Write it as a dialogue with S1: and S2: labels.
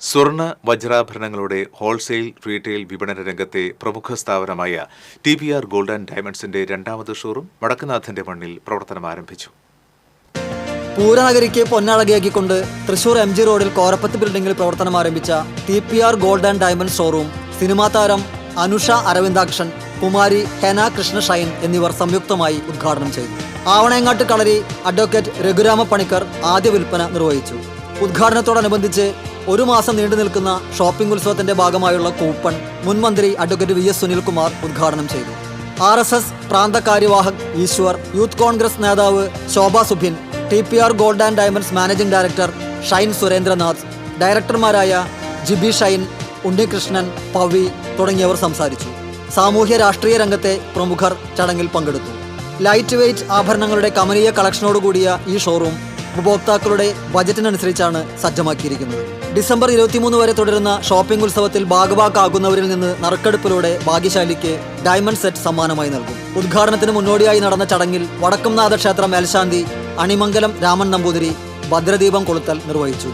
S1: സ്വർണ വജ്രാഭരണങ്ങളുടെ wholesale retail വിപണന രംഗത്തെ പ്രമുഖ സ്ഥാപനമായ T B R gold and ഡയമണ്ട്സിന്റെ രണ്ടാമത് ഷോറൂം വടക്കുനാഥന്റെ മണ്ണിൽ പ്രവർത്തനം ആരംഭിച്ചു.
S2: പൂരനഗരിക്ക് പൊന്നാളകയാക്കിക്കൊണ്ട് തൃശൂർ എം ജി റോഡിൽ കോരപ്പത്ത് ബിൽഡിംഗിൽ പ്രവർത്തനം ആരംഭിച്ച T P R gold and diamond showroom cinema താരം അനുഷ അരവിന്ദാക്ഷൻ കുമാരി ഹെന കൃഷ്ണ ഷൈൻ എന്നിവർ സംയുക്തമായി ഉദ്ഘാടനം ചെയ്തു. ആവണയങ്ങാട്ട് കളരി അഡ്വക്കേറ്റ് രഘുരാമ പണിക്കർ ആദ്യ വിൽപ്പന നിർവഹിച്ചു. ഉദ്ഘാടനത്തോടനുബന്ധിച്ച് ഒരു മാസം നീണ്ടു നിൽക്കുന്ന ഷോപ്പിംഗ് ഉത്സവത്തിന്റെ ഭാഗമായുള്ള കൂപ്പൺ മുൻമന്ത്രി അഡ്വക്കേറ്റ് വി എസ് സുനിൽകുമാർ ഉദ്ഘാടനം ചെയ്തു. ആർ എസ് എസ് പ്രാന്ത കാര്യവാഹക് ഈശ്വർ യൂത്ത് കോൺഗ്രസ് നേതാവ് Shobha Subhin T P R gold and diamonds managing director Shine Surendranath ഡയറക്ടർമാരായ Jibi Shine Unnikrishnan Pavi തുടങ്ങിയവർ സംസാരിച്ചു. സാമൂഹ്യ രാഷ്ട്രീയ രംഗത്തെ പ്രമുഖർ ചടങ്ങിൽ പങ്കെടുത്തു. ലൈറ്റ് വെയ്റ്റ് ആഭരണങ്ങളുടെ കമനീയ കളക്ഷനോടുകൂടിയ ഈ ഷോറൂം ഉപഭോക്താക്കളുടെ ബജറ്റിനനുസരിച്ചാണ് സജ്ജമാക്കിയിരിക്കുന്നത്. ഡിസംബർ ഇരുപത്തിമൂന്ന് വരെ തുടരുന്ന ഷോപ്പിംഗ് ഉത്സവത്തിൽ ഭാഗഭാക്കാകുന്നവരിൽ നിന്ന് നറുക്കെടുപ്പിലൂടെ ഭാഗ്യശാലിക്ക് ഡയമണ്ട് സെറ്റ് സമ്മാനമായി നൽകും. ഉദ്ഘാടനത്തിന് മുന്നോടിയായി നടന്ന ചടങ്ങിൽ വടക്കുംനാഥ ക്ഷേത്രം മേൽശാന്തി അണിമംഗലം രാമൻ നമ്പൂതിരി ഭദ്രദീപം കൊളുത്തൽ നിർവഹിച്ചു.